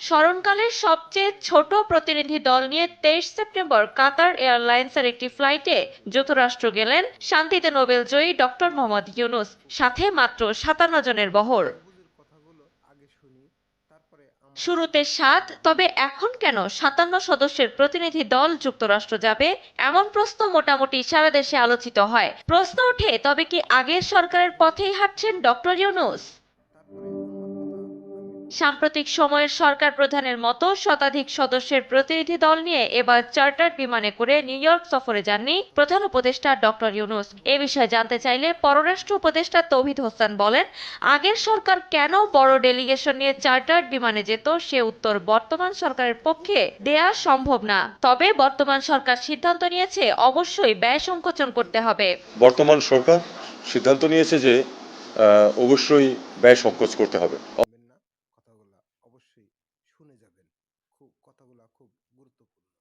স্মরণকালের সবচেয়ে ছোট প্রতিনিধি দল নিয়ে তেইশ সেপ্টেম্বর কাতার এয়ারলাইন্সের একটি ফ্লাইটে যুক্তরাষ্ট্র গেলেন শান্তিতে নোবেল জয়ী ডক্টর মোহাম্মদ ইউনুস সাথে মাত্র সাতান্ন জনের বহর। শুরুতে সাত তবে এখন কেন সাতান্ন সদস্যের প্রতিনিধি দল যুক্তরাষ্ট্র যাবে? এমন প্রশ্ন মোটামুটি সারা দেশে আলোচিত হয়। প্রশ্ন ওঠে তবে কি আগের সরকারের পথেই হাঁটছেন ডক্টর ইউনুস? সাম্প্রতিক সময়ের সরকার প্রধানের মতো শতাধিক সদস্যের প্রতিনিধি দল নিয়ে এবার চার্টার বিমানে করে নিউ ইয়র্ক সফরে যাননি প্রধান উপদেষ্টা ডক্টর ইউনুস। এ বিষয়ে জানতে চাইলে পররাষ্ট্র উপদেষ্টা তৌহিদ হোসেন বলেন, আগের সরকার কেন বড় ডেলিগেশন নিয়ে চার্টার বিমানে যেত সে উত্তর বর্তমান সরকারের পক্ষে দেয়া সম্ভব না। তবে বর্তমান সরকার সিদ্ধান্ত নিয়েছে অবশ্যই ব্যয় সংকোচন করতে হবে। বর্তমান সরকার সিদ্ধান্ত নিয়েছে যে অবশ্যই ব্যয় সংকোচ করতে হবে। অবশ্যই শুনে যাবেন। খুব কথাগুলো খুব গুরুত্বপূর্ণ।